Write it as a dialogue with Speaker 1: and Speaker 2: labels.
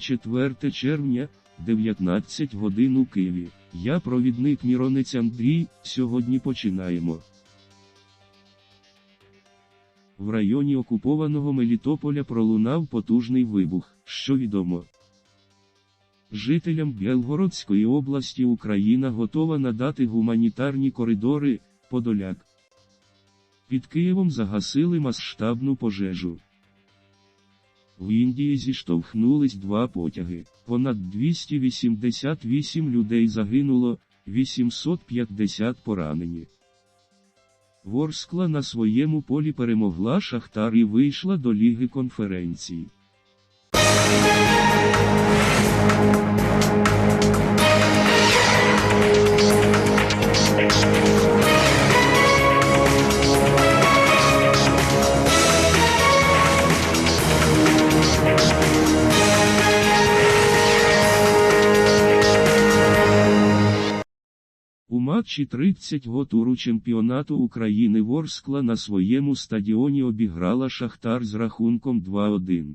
Speaker 1: 4 червня, 19 годин у Києві. Я провідник Міронець Андрій. Сьогодні починаємо. В районі окупованого Мелітополя пролунав потужний вибух, що відомо. Жителям Білгородської області Україна готова надати гуманітарні коридори, Подоляк. Під Києвом загасили масштабну пожежу. В Індії зіштовхнулись два потяги. Понад 288 людей загинуло, 850 поранені. Ворскла на своєму полі перемогла Шахтар і вийшла до Ліги конференцій. Матчі 30-го туру чемпіонату України Ворскла на своєму стадіоні обіграла Шахтар з рахунком 2-1.